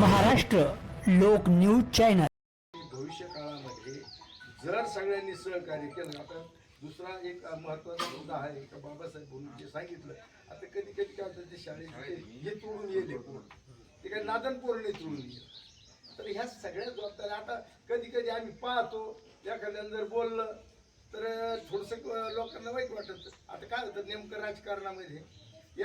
महाराष्ट्र लोक news channel. भविष्य काळामध्ये जर सगळ्यांनी सहकार्य केलं आता दुसरा एक महत्त्वाचा मुद्दा आहे का बाबासाहेब भोंगे जे सांगितलं आता कधी कधी काय होतं ते शाळेत हे तोडून येले कोण? ते काय नादन पोर तोडून येईल तर ह्या सगळ्या जबाबदाऱ्या आता कधी कधी आम्ही पाहतो एखाद्यानं जर बोललं तर थोडस लोकांना वाईट वाटत. आता काय होतं नेमकं राजकारणामध्ये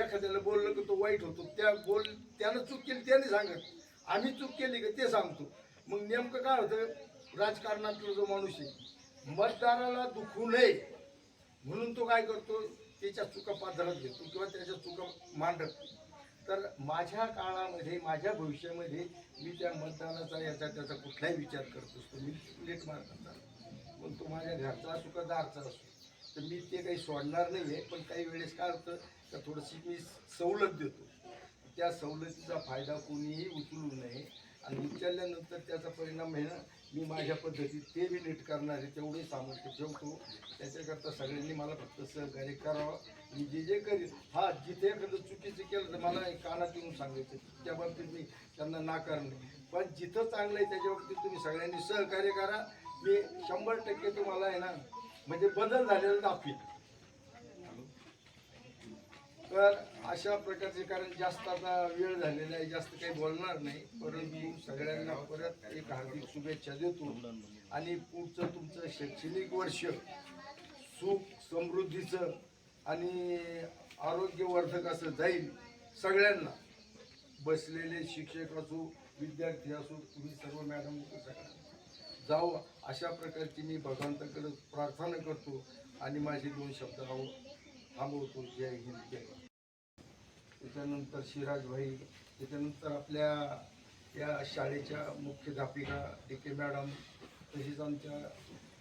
एखाद्याला बोललं की तो वाईट होतो त्या बोल त्यानं चूक केली त्याने सांगत. आम्ही चूक केली का ते सांगतो. मग नेमकं काय होतं? राजकारणातला जो माणूस आहे मतदाराला दुखू नये म्हणून तो काय करतो? त्याच्या चुका पाधरात घेतो किंवा त्याच्या चुका मांडत तर माझ्या काळामध्ये माझ्या भविष्यामध्ये मी त्या मतदानाचा याचा त्याचा कुठलाही विचार करत असतो मी लेट मारतात मग तो माझ्या घरचा असो का दारचा असो तर मी ते काही सोडणार नाही आहे पण काही वेळेस काय होतं? का थोडीशी मी सवलत देतो. त्या सवलतीचा फायदा कोणीही उचलू नये आणि उचलल्यानंतर त्याचा परिणाम आहे ना मी माझ्या पद्धतीत ते बी नीट करणार आहे तेवढे सामर्थ्य ठेवतो. त्याच्याकरता सगळ्यांनी मला फक्त सहकार्य करावं. मी जे जे करीन हा जिथे एखादं चुकीचं केलं तर मला कानात येऊन सांगायचं त्या बाबतीत मी त्यांना नाकारणे पण जिथं चांगलं आहे त्याच्या बाबतीत तुम्ही सगळ्यांनी सहकार्य करा. मी शंभर टक्के तुम्हाला आहे ना म्हणजे बदल झालेला दाखवीन. तर अशा प्रकारचे कारण जास्त आता वेळ झालेला आहे जास्त काही बोलणार नाही. परंतु सगळ्यांना परत एक हार्दिक शुभेच्छा देतो. आणि पुढचं तुमचं शैक्षणिक वर्ष सुख समृद्धीचं आणि आरोग्यवर्धक असं जाईल सगळ्यांना. बसलेले शिक्षक असो विद्यार्थी असो तुम्ही सर्व मॅडम सगळ्या. जाऊ अशा प्रकारची मी भगवंताकडे प्रार्थना करतो. आणि माझे दोन शब्द राहू. थांबवतो जय हिंद जय त्याच्यानंतर शिराजभाई त्याच्यानंतर आपल्या या शाळेच्या मुख्याध्यापिका डी के मॅडम तसेच आमच्या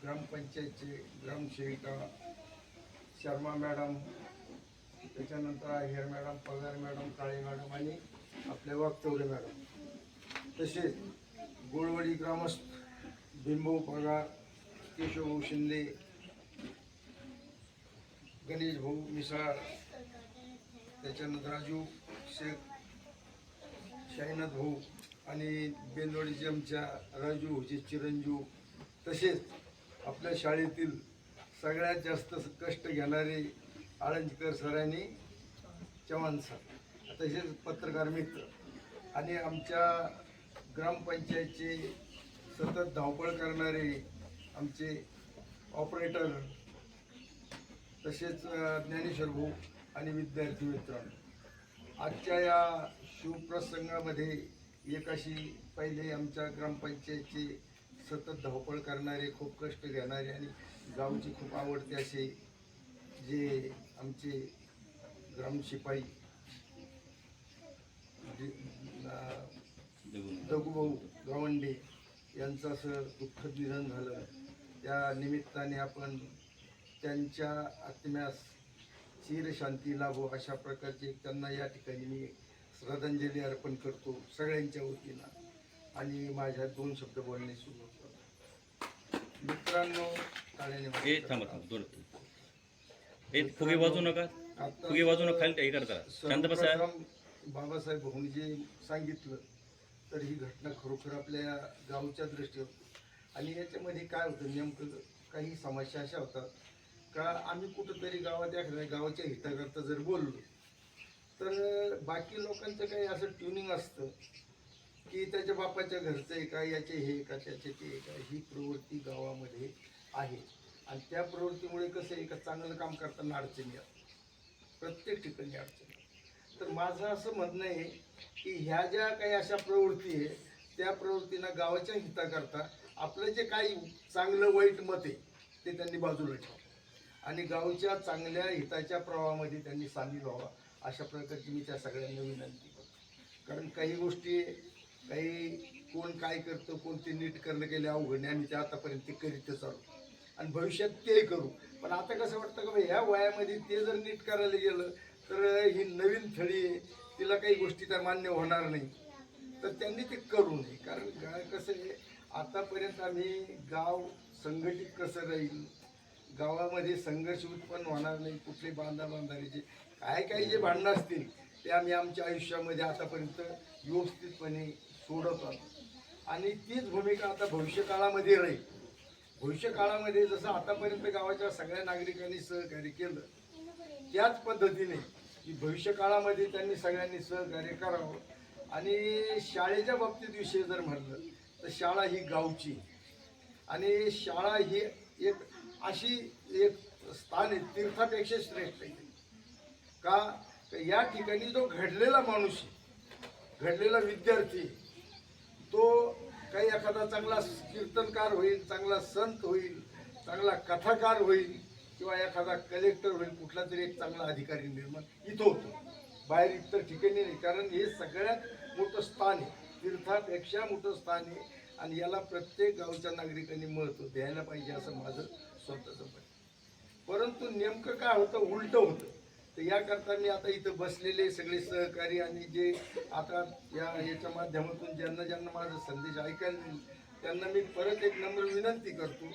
ग्रामपंचायतचे ग्रामसेविका शर्मा मॅडम त्याच्यानंतर Aher madam Pagar madam Kale madam आणि आपल्या वागचौरे मॅडम. तसेच गोळवडी ग्रामस्थ बिंबो पगार केशवभाऊ शिंदे गणेश भाऊ मिसाळ त्याच्यानंतर राजू शेख शाईनाथ भाऊ आणि बेंदवाडीचे आमच्या राजू भाऊचे चिरंजीव तसेच आपल्या शाळेतील सगळ्यात जास्त कष्ट घेणारे आळंजकर सरांनी चव्हाण सर. तसेच पत्रकार मित्र आणि आमच्या ग्रामपंचायतचे सतत धावपळ करणारे आमचे ऑपरेटर तसेच ज्ञानेश्वर भाऊ आणि विद्यार्थी मित्रांनो आजच्या या शिवप्रसंगामध्ये एक अशी पहिले आमच्या ग्रामपंचायतची सतत धावपळ करणारे खूप कष्ट घेणारे आणि गावची खूप आवडते असे जे आमचे ग्रामशिपाई दगुभाऊ गावंडे यांचं असं दुःखद निधन झालं. त्या निमित्ताने आपण त्यांच्या आत्म्यास चिरशांती लाभो अशा प्रकारचे त्यांना या ठिकाणी मी श्रद्धांजली अर्पण करतो सगळ्यांच्या वतीनं. आणि माझ्या दोन शब्द बोलणे सुरू करतो मित्रांनो टाळ्याने फुगे वाजू नका. फुगे वाजू नका खाली करता बाबासाहेब भाऊनी जे सांगितलं तर ही घटना खरोखर आपल्या गावच्या दृष्टीवर. आणि याच्यामध्ये काय होतं नेमकं काही समस्या अशा होतात का आम्ही कुठंतरी गावात एखाद्या गावाच्या हिताकरता जर बोललो तर बाकी लोकांचं काही असं ट्युनिंग असतं की त्याच्या बापाच्या घरचं आहे का याचे हे का त्याचे ते का ही प्रवृत्ती गावामध्ये आहे. आणि त्या प्रवृत्तीमुळे कसं आहे का चांगलं काम करताना अडचणी येतात. प्रत्येक ठिकाणी अडचणी तर माझं असं म्हणणं आहे की ह्या ज्या काही अशा प्रवृत्ती आहे त्या प्रवृत्तींना गावाच्या हिताकरता आपलं जे काही चांगलं वाईट मत आहे ते त्यांनी बाजूला ठेवा. आणि गावच्या चांगल्या हिताच्या प्रवाहामध्ये त्यांनी सामील व्हावा अशा प्रकारची मी त्या सगळ्यांना विनंती करतो. कारण काही गोष्टी काही कोण काय करतं कोणते नीट करणं गेले अवघड नाही. आम्ही ते आतापर्यंत ते करीतच आलो. आणि भविष्यात ते करू. पण आता कसं वाटतं का ह्या वयामध्ये ते जर नीट करायला गेलं तर ही नवीन थळी आहे. तिला काही गोष्टी तर मान्य होणार नाही. तर त्यांनी ते करू नये. कारण काय कसं आहे आतापर्यंत आम्ही गाव संघटित कसं राहील गावामध्ये संघर्ष उत्पन्न होणार नाही कुठले बांधा बांधारीचे. काय काही जे भांडणं असतील ते आम्ही आमच्या आयुष्यामध्ये आतापर्यंत व्यवस्थितपणे सोडवतात आणि तीच भूमिका आता भविष्य काळामध्ये राहील. भविष्यकाळामध्ये जसं आतापर्यंत गावाच्या सगळ्या नागरिकांनी सहकार्य केलं त्याच पद्धतीने की भविष्यकाळामध्ये त्यांनी सगळ्यांनी सहकार्य करावं. आणि शाळेच्या बाबतीत विषय जर म्हटलं तर शाळा ही गावची. आणि शाळा ही एक अशी एक स्थान आहे तीर्थापेक्षा श्रेष्ठ आहे. का? या ठिकाणी जो घडलेला माणूस घडलेला विद्यार्थी तो काही एखादा चांगला कीर्तनकार होईल चांगला संत होईल चांगला कथाकार होईल किंवा एखादा कलेक्टर होईल कुठला तरी एक चांगला अधिकारी निर्माण इथं होतो. बाहेर इतर ठिकाणी नाही कारण हे सगळ्यात मोठं स्थान आहे. तीर्थापेक्षा मोठं स्थान आहे. आणि याला प्रत्येक गावच्या नागरिकांनी महत्त्व द्यायला पाहिजे असं माझं स्वतःचं पण परंतु नेमकं काय होतं उलटं होतं. तर याकरता मी आता इथं बसलेले सगळे सहकारी आणि जे आता या याच्या माध्यमातून ज्यांना ज्यांना माझा संदेश ऐकायला येईल त्यांना मी परत एक नम्र विनंती करतो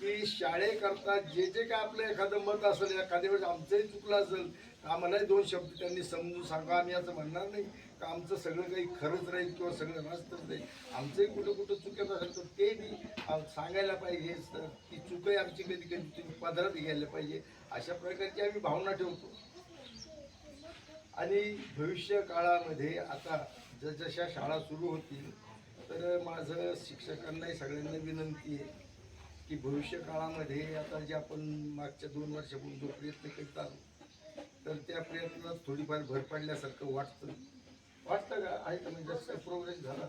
की शाळेकरता जे जे काय आपलं एखादं मत असेल एखाद्या वेळेस आमचंही चुकलं असेल आम्हालाही दोन शब्द त्यांनी समजून सांगा. आम्ही असं म्हणणार नाही. का आमचं सगळं काही खरंच राहील किंवा सगळं नसतंच नाही आमचंही कुठं कुठं चुकत असेल तर ते बी सांगायला पाहिजे स- की चुकही आमची कधी कधी तुम्ही पदरात घ्यायला पाहिजे. अशा प्रकारची आम्ही भावना ठेवतो. आणि भविष्य काळामध्ये आता जसजशा शाळा सुरू होतील तर माझं शिक्षकांनाही सगळ्यांना विनंती आहे की भविष्य काळामध्ये आता जे आपण मागच्या दोन वर्षापूर्वी जो प्रयत्न करत आलो तर त्या प्रयत्नात थोडीफार भर पडल्यासारखं वाटतं. वाटतं का? आहे का? म्हणजे जास्त प्रोग्रेस झाला?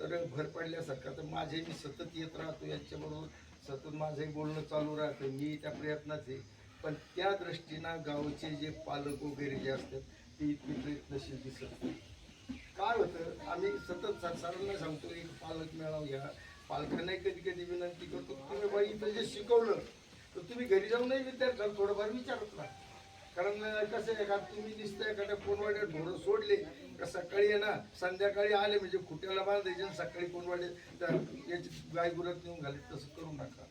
तर भर पडल्यासारखा. तर माझे मी सतत येत राहतो यांच्याबरोबर. सतत माझंही बोलणं चालू राहतं. मी त्या प्रयत्नात आहे. पण त्या दृष्टीनं गावचे जे पालक वगैरे जे असतात ते इतके प्रयत्नशील दिसत नाही. काय होतं? आम्ही सतत सा- सांगतो एक पालक मेळाव घ्या. पालकांनाही कधी कधी विनंती करतो तुम्ही बाई इथं जे शिकवलं तर तुम्ही घरी जाऊनही विद्यार्थ्याला थोडंफार विचारत राहा. कारण कसं आहे का तुम्ही दिसतंय एखाद्या कोणवाड्यात ढोरं सोडले का सकाळी आहे ना संध्याकाळी आले म्हणजे खुट्याला बांधायचे आणि सकाळी कोणवाडे तर याची गाय गुरत नेऊन घालत तसं करू नका.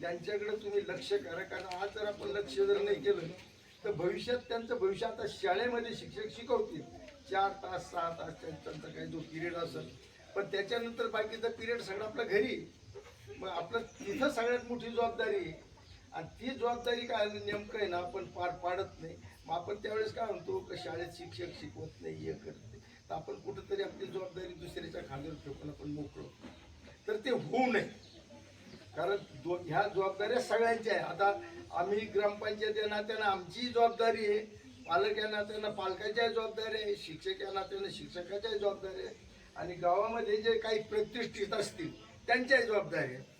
त्यांच्याकडे तुम्ही लक्ष करा कारण आज जर आपण लक्ष जर नाही केलं तर भविष्यात त्यांचं भविष्य आता शाळेमध्ये शिक्षक शिकवतील. चार तास सहा तास त्यांचा काही जो पिरियड असेल पण त्याच्यानंतर बाकीचा पिरियड सगळं आपल्या घरी. मग आपलं तिथं सगळ्यात मोठी जबाबदारी आहे. आणि ती जबाबदारी काय नेमकं आहे ना आपण पार पाडत नाही. मग आपण त्यावेळेस काय म्हणतो का शाळेत शिक्षक शिकवत नाही हे करत नाही. तर आपण कुठंतरी आपली जबाबदारी दुसऱ्याच्या खांद्यावर ठेवून आपण मोकळो तर ते होऊ नये. कारण दो ह्या जबाबदाऱ्या सगळ्यांच्या आहे. आता आम्ही ग्रामपंचायत या नात्यानं आमची जबाबदारी आहे. पालक या नात्यानं पालकाच्या जबाबदारी आहे. शिक्षक या नात्यानं शिक्षकाच्या जबाबदारी आहे. आणि गावामध्ये जे काही प्रतिष्ठित असतील त्यांच्याही जबाबदारी आहे.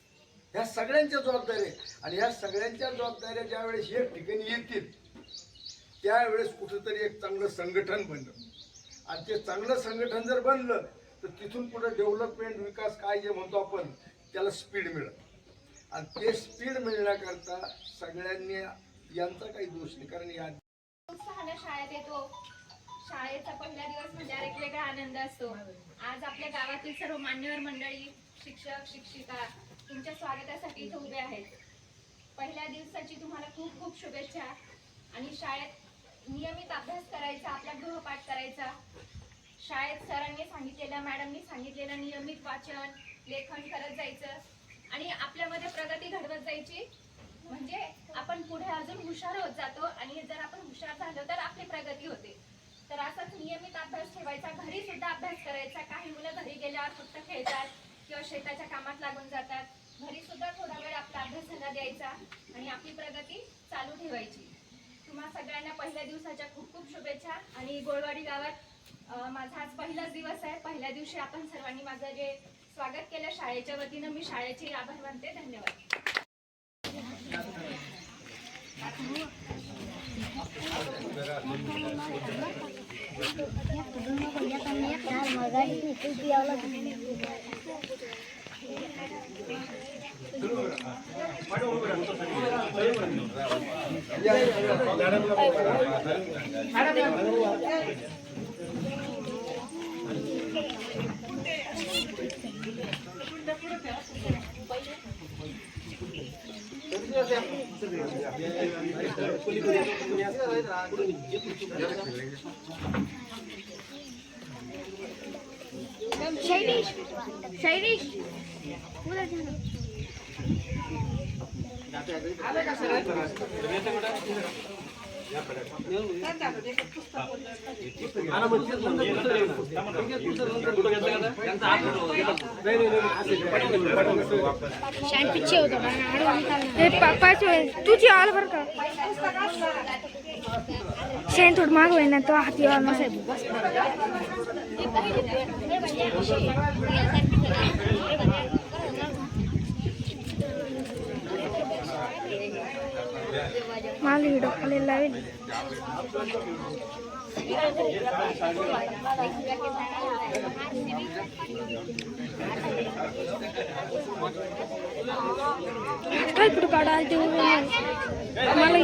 ह्या सगळ्यांच्या जबाबदाऱ्या आणि ह्या सगळ्यांच्या जबाबदाऱ्या ज्या वेळेस एक ठिकाणी येतील त्यावेळेस कुठंतरी एक चांगलं संघटन बनलं. आणि ते चांगलं संघटन जर बनलं तर तिथून पुढे डेव्हलपमेंट विकास काय जे म्हणतो आपण त्याला स्पीड मिळत आणि ते स्पीड मिळण्याकरता सगळ्यांनी यांचा काही दोष नाही कारण या शाळेत येतो. शाळेचा पहिला दिवस म्हणजे एक वेगळा आनंद असतो. आज आपल्या गावातील सर्व मान्यवर मंडळी शिक्षक शिक्षिका तुमच्या स्वागतासाठी इथे उभे आहेत. पहिल्या दिवसाची तुम्हाला खूप खूप शुभेच्छा. आणि शाळेत नियमित अभ्यास करायचा आपला गृहपाठ करायचा. शाळेत सरांनी सांगितलेलं मॅडमनी सांगितलेलं नियमित वाचन लेखन करत जायचं. आणि आपल्यामध्ये प्रगती घडवत जायची. म्हणजे आपण पुढे अजून हुशार होत जातो आणि जर आपण हुशार झालो तर आपली प्रगती होते. तर असाच नियमित अभ्यास ठेवायचा. घरी सुद्धा अभ्यास करायचा. काही मुलं घरी गेल्यावर फक्त खेळतात किंवा शेताच्या कामात लागून जातात. घरी सुद्धा थोडा वेळ आपला अभ्यासाला द्यायचा आणि आपली प्रगती चालू ठेवायची. तुम्हा सगळ्यांना पहिल्या दिवसाच्या खूप खूप शुभेच्छा आणि गोळवाडी गावात माझा आज पहिलाच दिवस आहे. पहिल्या दिवशी आपण सर्वांनी माझं जे स्वागत केलं शाळेच्या वतीनं मी शाळेचे आभार मानते. धन्यवाद. శైరీష్ శైరీష్ పూజ అదే हे पाच वेळेस तुझी आल बर का? शेण थोडं माग होईल ना तो हाती आल नसेल. मला व्हिडिओ खाली लावेल काय कुठं काढायला ते मला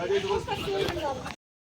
Cadê duas?